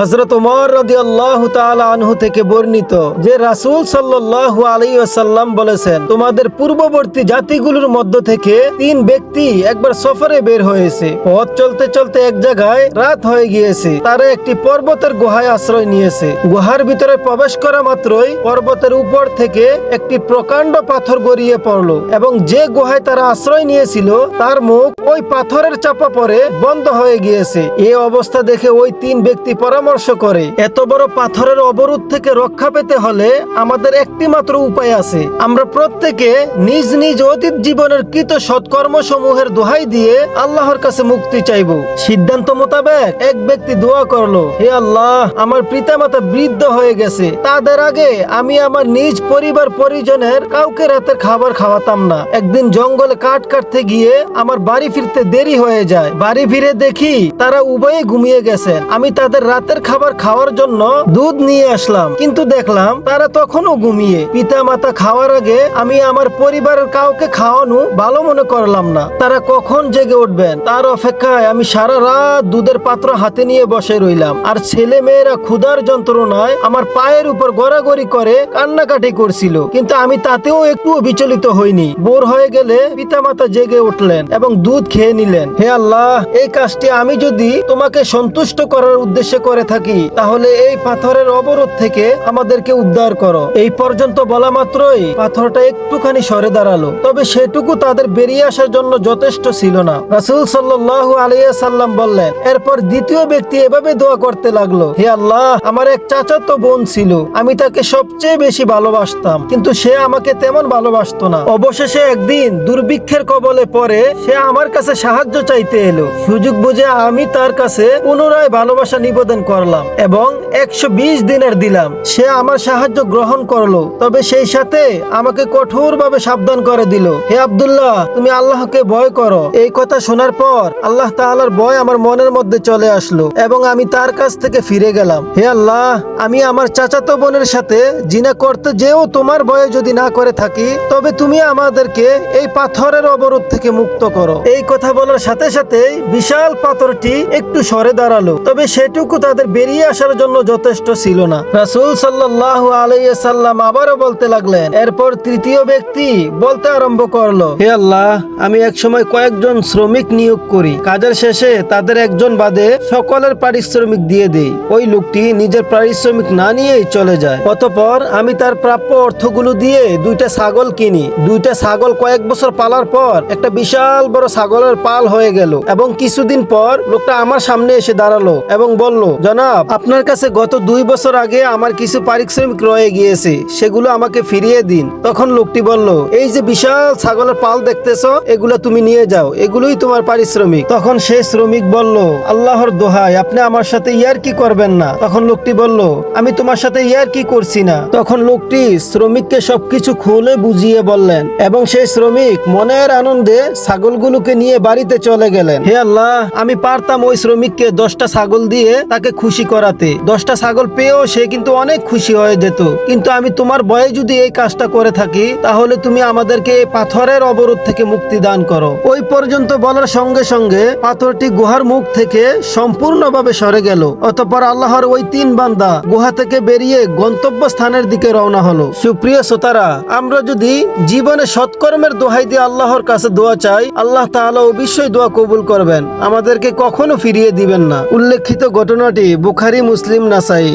হজরত উমর রাদিয়াল্লাহু তাআলা আনহু থেকে বর্ণিত যে রাসূল সাল্লাল্লাহু আলাইহি ওয়াসাল্লাম বলেছেন, তোমাদের পূর্ববর্তী জাতিগুলোর মধ্য থেকে তিন ব্যক্তি একবার সফরে বের হয়েছে। পথ চলতে চলতে এক জায়গায় রাত হয়ে গিয়েছে। তারা একটি পর্বতের গুহায় আশ্রয় নিয়েছে। গুহার ভিতরে প্রবেশ করা মাত্রই পর্বতের উপর থেকে একটি প্রকাণ্ড পাথর গড়িয়ে পড়ল এবং যে গুহায় তারা আশ্রয় নিয়েছিল, তার মুখ ওই পাথরের চাপা পড়ে বন্ধ হয়ে গিয়েছে। এই অবস্থা দেখে ওই তিন ব্যক্তি পরামর্শ করে, এত বড় পাথরের অবরোধ থেকে রক্ষা পেতে হলে আমাদের একটি মাত্র উপায় আছে। আমরা প্রত্যেকে নিজ নিজ অতীত জীবনের কৃত সৎকর্ম সমূহের দোহাই দিয়ে আল্লাহর কাছে মুক্তি চাইব। সিদ্ধান্ত মোতাবেক এক ব্যক্তি দোয়া করল, হে আল্লাহ, আমার পিতামাতা বৃদ্ধ হয়ে গেছে। তাদের আগে আমি আমার নিজ পরিবার পরিজনের কাউকে রাতের খাবার খাওয়াতাম না। একদিন জঙ্গলে কাঠ কাটতে গিয়ে আমার বাড়ি ফিরতে দেরি হয়ে যায়। বাড়ি ফিরে দেখি তারা উভয়ে ঘুমিয়ে গেছে আমি তাদের রাতের খাবার খাওয়ার জন্য দুধ নিয়ে আসলাম। কিন্তু দেখলাম তারা তখনও ঘুমিয়ে। পিতা মাতা খাওয়ার আগে আমি আমার পরিবারের কাউকে খাওয়ানো ভালো মনে করলাম না। তারা কখন জেগে উঠবেন? তার অপেক্ষায় আমি সারা রাত দুধের পাত্র হাতে নিয়ে বসে রইলাম। আর ছেলে মেয়েরা ক্ষুধার যন্ত্রণায় আমার পায়ের উপর গড়াগড়ি করে কান্নাকাটি করছিল। কিন্তু আমি তাতেও একটুও বিচলিত হইনি। বোর হয়ে গেলে পিতামাতা জেগে উঠলেন এবং দুধ খেয়ে নিলেন। হে আল্লাহ, এই কাজটি আমি যদি তোমাকে সন্তুষ্ট করার উদ্দেশ্যে করে থাকি, তাহলে এই পাথরের অবরোধ থেকে আমাদেরকে উদ্ধার করো। এই পর্যন্ত বলা মাত্রই পাথরটা একটুখানি সরে দাঁড়াল, তবে সেটুকু তাদের বেরিয়ে আসার জন্য যথেষ্ট ছিল না। রাসূল সাল্লাল্লাহু আলাইহি সাল্লাম বললেন, এরপর দ্বিতীয় ব্যক্তি এভাবে দোয়া করতে লাগল, হে আল্লাহ, আমার এক চাচাতো বোন ছিল, আমি তাকে সবচেয়ে বেশি ভালোবাসতাম, কিন্তু সে আমাকে তেমন ভালোবাসতো না। অবশেষে একদিন দুর্ভিক্ষের কবলে পরে সে আমার কাছে সাহায্য চাইতে এলো। সুযোগ বুঝে আমি তার কাছে পুনরায় ভালোবাসা নিবেদন করলাম এবং একশো বিশ দিনের দিলাম। সে আমার সাহায্য গ্রহণ করল, তবে সেই সাথে আমাকে কঠোরভাবে সাবধান করে দিল। হে আব্দুল্লাহ, তুমি আল্লাহকে ভয় করো। এই কথা শোনার পর আল্লাহ তাআলার ভয় আমার মনের মধ্যে চলে আসলো এবং আমি তার কাছ থেকে ফিরে গেলাম। হে আল্লাহ, আমি আমার চাচাতো বোনের সাথে জিনা করতে যেও তোমার ভয়ে যদি না করে থাকি, তবে তুমি আমাদেরকে এই পাথরের অবরোধ থেকে মুক্ত করো। এই কথা বলার সাথে সাথে বিশাল পাথরটি একটু সরে দাঁড়াল, তবে সেটুকু তাদের বেরিয়ে আসার জন্য যথেষ্ট ছিল না। রাসূল সাল্লাল্লাহু আলাইহি সাল্লাম আবারও বলতে লাগলেন, এরপর তৃতীয় ব্যক্তি বলতে আরম্ভ করল, হে আল্লাহ, আমি এক সময় কয়েকজন শ্রমিক নিয়োগ করি। কাজের শেষে তাদের একজন বাদে সকলের পারিশ্রমিক দিয়ে দেই। ওই লোকটি নিজের পারিশ্রমিক না নিয়েই চলে যায়। অতপর আমি তার প্রাপ্য অর্থগুলো দিয়ে দুইটা ছাগল কিনি। দুইটা ছাগল কয়েক বছর পালার পর একটা বিশাল বড় ছাগলের পাল হয়ে গেল এবং কিছুদিন পর লোকটা আমার সামনে এসে দাঁড়াল এবং বলল জনাব। আপনার কাছে গত দুই বছর আগে আমার কিছু পারিশ্রমিক রয়ে গিয়েছে, সেগুলো আমাকে ফিরিয়ে দিন। তখন লোকটি বলল, এই যে বিশাল ছাগলের পাল দেখতেছো, এগুলো তুমি নিয়ে যাও, এগুলোই তোমার পারিশ্রমিক। তখন সে শ্রমিক বলল, আল্লাহর দোহাই আপনি আমার সাথে ইয়ার কি করবেন না? তখন লোকটি বলল, আমি তোমার সাথে ইয়ার কি করছি না? তখন লোকটি শ্রমিককে সবকিছু খুলে বুঝিয়ে বললেন, এবং সেই শ্রমিক মনের আনন্দে ছাগলগুলোকে নিয়ে বাড়িতে চলে গেলেন। হে আল্লাহ, আমি পারতাম ওই শ্রমিককে দশটা ছাগল দিয়ে তাকে খুশি করাতে। দশটা ছাগল পেয়েও সে কিন্তু অনেক খুশি হয়ে যেত। কিন্তু আমি তোমার ভয়ে যদি এই কাজটা করে থাকি, তাহলে তুমি আমাদেরকে পাথরের অবরোধ থেকে মুক্তি দান করো। ওই পর্যন্ত বলার সঙ্গে সঙ্গে পাথরটি গুহার মুখ থেকে সম্পূর্ণভাবে সরে গেল। অতঃপর আল্লাহর ওই তিন বান্দা গুহা থেকে বেরিয়ে গন্তব্য স্থানের দিকে রওনা হলো। সুপ্রিয় শ্রোতারা, আমরা যদি জীবনে সৎকর্মের দোহাই দিয়ে আল্লাহর কাছে দোয়া চাই, আল্লাহ তাআলা অবশ্যই দোয়া কবুল করবেন। আমাদেরকে কখনো ফিরিয়ে দিবেন না। উল্লেখিত ঘটনাটি বুখারি মুসলিম নাসাই